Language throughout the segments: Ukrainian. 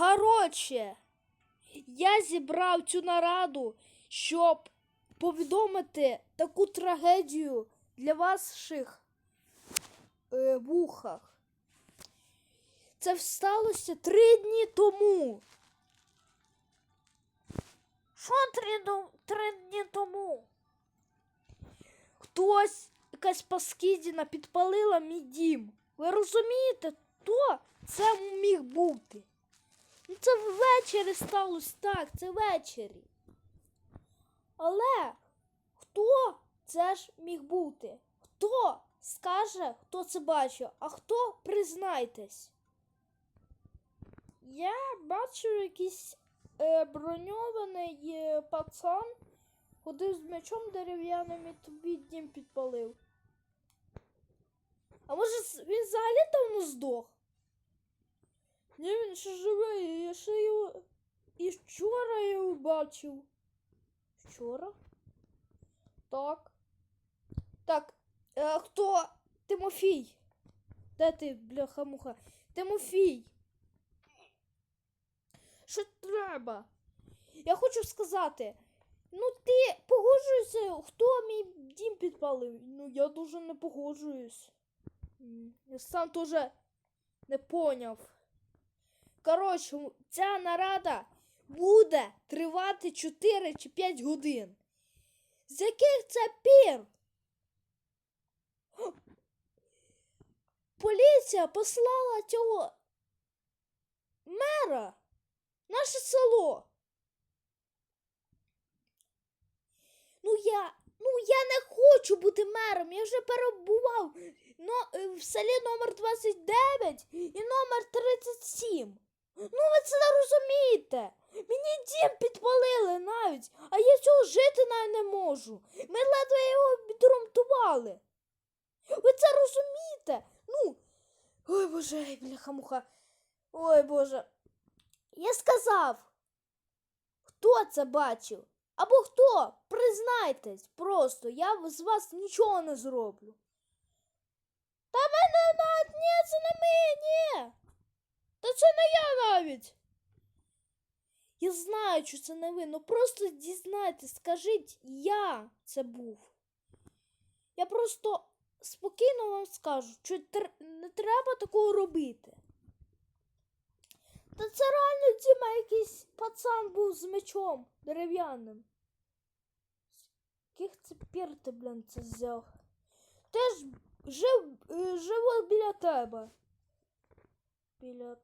Коротше, я зібрав цю нараду, щоб повідомити таку трагедію для ваших е, вухах. Це сталося три дні тому. Що три, три дні тому? Хтось, якась паскідіна підпалила мій дім. Ви розумієте, хто це міг бути? Ну, це ввечері сталося так, це ввечері. Але хто це ж міг бути? Хто скаже, хто це бачив, а хто признайтесь? Я бачив якийсь е, броньований е, пацан, ходив з м'ячом дерев'яним і тобі дім підпалив. А може він взагалі давно здох? Ні, він ще живий, я ще його. І вчора його бачив. Вчора? Так. Так, е, хто? Тимофій. Де ти, бляха-муха? Тимофій. Що треба? Я хочу сказати. Ну, ти погоджуєшся, хто мій дім підпалив? Ну, я дуже не погоджуюсь. Я сам теж не поняв. Коротше, ця нарада буде тривати 4 чи 5 годин. З яких це пір? Поліція послала цього мера наше село. Ну я, ну я не хочу бути мером. Я вже перебував е, в селі номер 29 і номер 37. Ну ви це не розумієте. Мені дім підпалили навіть, а я цього жити навіть не можу. Ми ледве його відремонтували. Ви це розумієте? Ну. Ой боже, бляха-муха. Ой боже. Я сказав. Хто це бачив? Або хто? Признайтесь просто, я з вас нічого не зроблю. Та мене навіть ні, це не ми, ні. Та це не я навіть. Я знаю, що це не ви, ну просто дізнайтесь, скажіть, я це був. Я просто спокійно вам скажу, що не треба такого робити. Та це реально Діма якийсь пацан був з мечом дерев'яним. Яких це пір ти, блін, це взяв? Теж жив, е, живу біля тебе. Біля.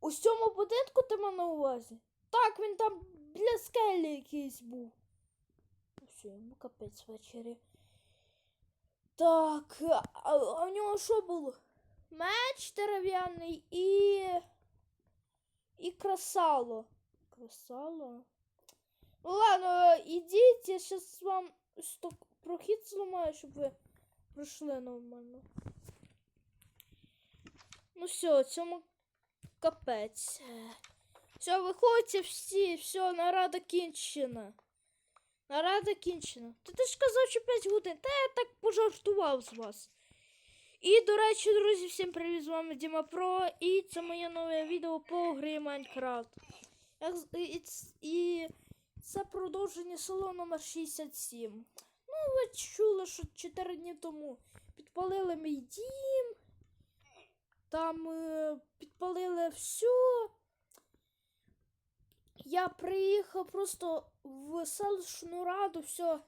У цьому будинку ти мав на увазі? Так, він там біля скелі якийсь був. Все, ну капець ввечері. Так, а, в нього що було? Меч дерев'яний і. І красало. Красало. Ну ладно, ідіть, я зараз вам прохід зламаю, щоб ви пройшли нормально. Ну все, цьому капець. Все, виходьте всі, все, нарада кінчена. Нарада кінчена. Та ти ж казав, що 5 годин. Та я так пожартував з вас. І, до речі, друзі, всім привіт, з вами Діма Про. І це моє нове відео по грі Майнкрафт. І і це продовження село номер 67. Ну, ви чули, що 4 дні тому підпалили мій дім. Там е, підпалили все. Я приїхав просто в селищну раду, все,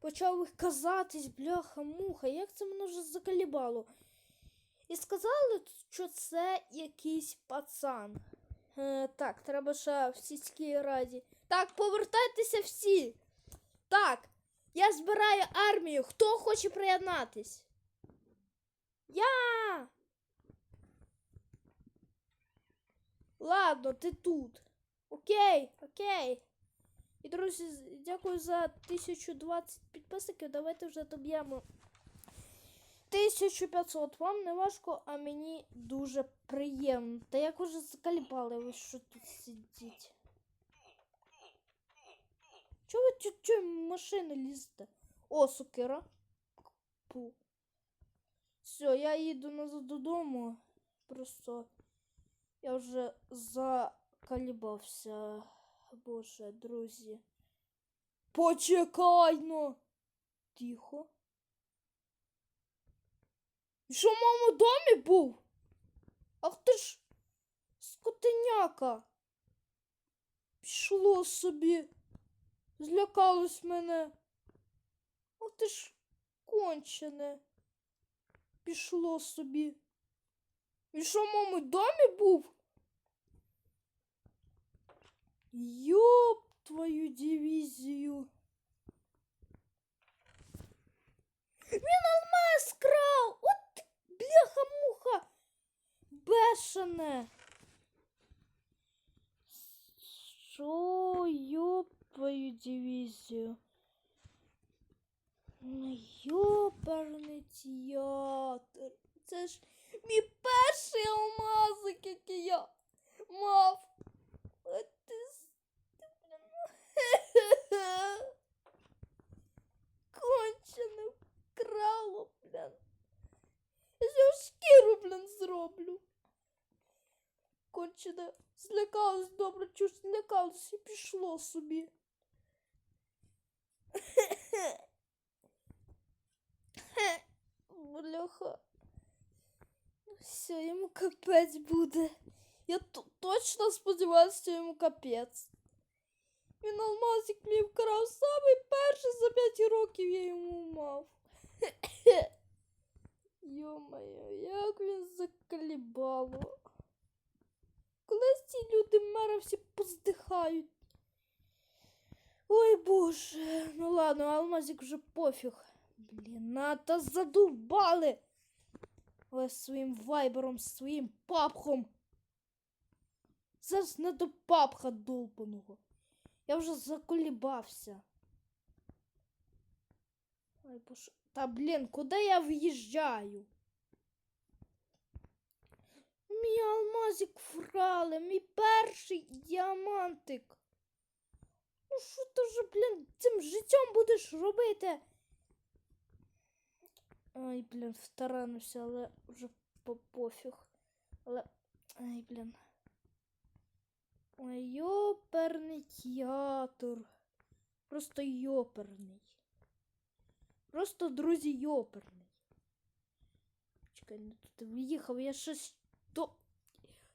почав їх казатись, бляха, муха, як це мене вже закалібало. І сказали, що це якийсь пацан. Е, так, треба ще в сільській раді. Так, повертайтеся всі. Так, я збираю армію. Хто хоче приєднатись? Я. Ладно, ти тут. Окей, окей. І, друзі, дякую за 1020 підписників. Давайте вже доб'ємо 1500. Вам не важко, а мені дуже приємно. Та як уже закалібали ви що тут сидіть? Чого ви чуть-чуть машини лізете? О, сукера. Пу. Все, я їду назад додому. Просто Я вже закалібався. Боже, друзі. Почекай ну. Тихо. Ти Що в моєму домі був? Ах ти ж скотиняка. Пішло собі. Злякалось мене. Ах ти ж кончене. Пішло собі. Він що в моєму домі був? Йоп твою дивізію. Він алмаз крав! От бляха-муха! Бешене! Що, йоп твою дивізію? Ну, Йоперний театр. Це ж мій перший ж злякалась і пішло собі. Бляха. Все, йому капець буде. Я т- точно сподіваюся, що йому капець. Він алмазик мій вкрав самий перший за 5 років я йому мав. Йо-моє, як він закалібало. Колись ці люди мера всі поздихають. Ой боже, ну ладно, алмазик вже пофіг. Блін, ната задовбали. Ви своїм вайбером, своїм папхом. Зараз не до папха долбаного. Я вже заколібався. Ой, боже. Та блін, куди я в'їжджаю? Мій алмазик врали, мій перший діамантик. Ну що ти вже, блін, цим життям будеш робити? Ай, блін, втаранився, але вже по. Але. Ай, блін. Ой, йоперний театр. Просто йоперний. Просто, друзі, йоперний. Чекай, не тут виїхав, я ще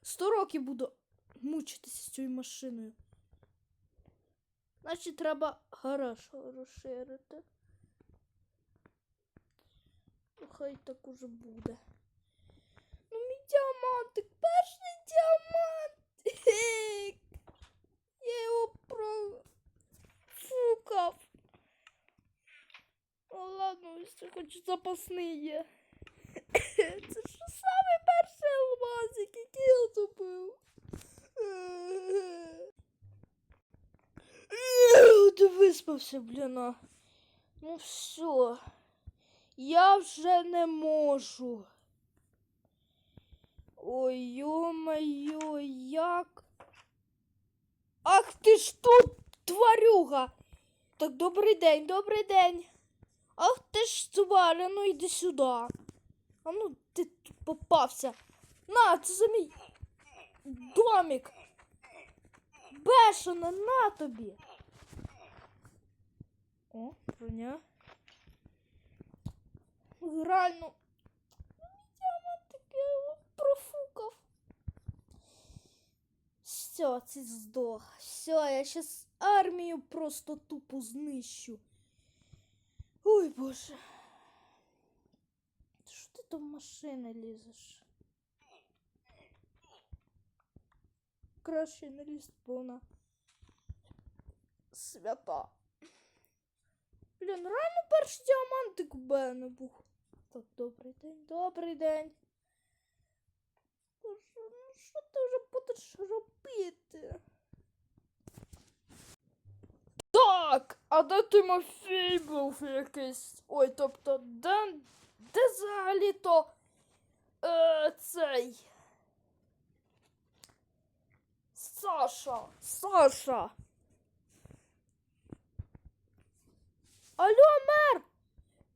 100 років буду мучитися з цією машиною. Значить, треба гараж розширити. Ну, хай так уже буде. Ну, мій діамантик, перший діамантик! Я його профукав. Ну ладно, ще хоч запасний є. Це зробив. Ти виспався, бліна. Ну все. Я вже не можу. Ой, йо-моє, як. Ах ти ж тут, тварюга. Так, добрий день, добрий день. Ах ти ж тваря, ну йди сюди. А ну ти тут попався. На, це за мій домик. Бешена, на тобі. О, броня. Діамантик я його профукав. Все, це здох. Все, я щас армію просто тупо знищу. Ой, боже. Що ти там в машини лізеш? Краще не лізь, свята. Блін, реально перший діамантик у мене був. Так, добрий день, добрий день. Ну що ти вже будеш робити? Так, а де Тимофій був якийсь? Ой, тобто, де, де взагалі-то е, цей? Саша! Саша! Алло, мер!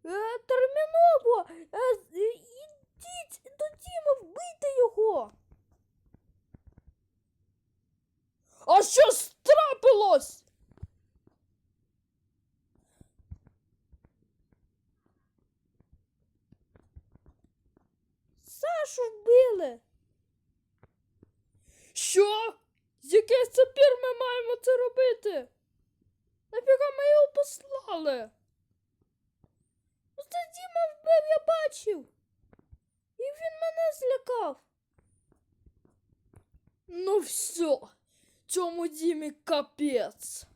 Е, терміново! Е, ідіть до Діма, вбийте його! А що З яких ми маємо це робити? Нафіга ми його послали? Ну це Діма вбив, я бачив. І він мене злякав. Ну все, цьому Дімі капець.